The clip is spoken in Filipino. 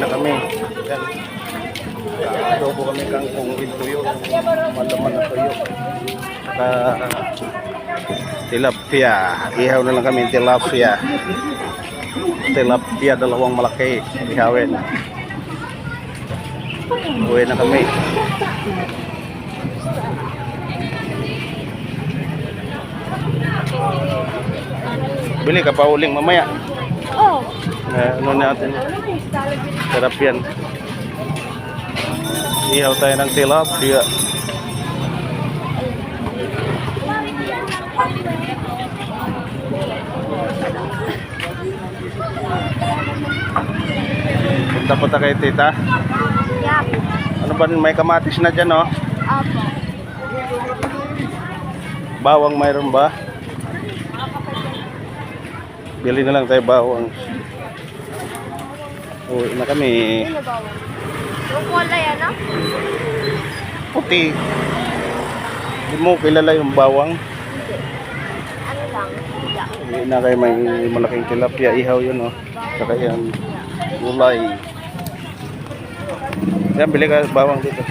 na kami. Yan. Adobo kami kangkong with tuyo. Malaman na tuyo. Saka tilapia. Ihaw na lang kami tilapia. Tilapia dalawang malaki. Ihawin. Uwi na kami. Bili ka pa uling mamaya. Oh. Eh, ano natin? Sarap yan. Ihaw tayo ng tilapia. Punta punta kay tita. Ano ba may kamatis na dyan oh? Bawang mayroon ba? Bili na lang tayo bawang. Uwi na kami. Sino ba? Yung kulay ano? Puti. Hindi mo kilala yung bawang. Ano lang? Uwi na kayo may malaking tilapia. Ihaw yun oh. Saka yan. Gulay. Yan, bili ka bawang dito.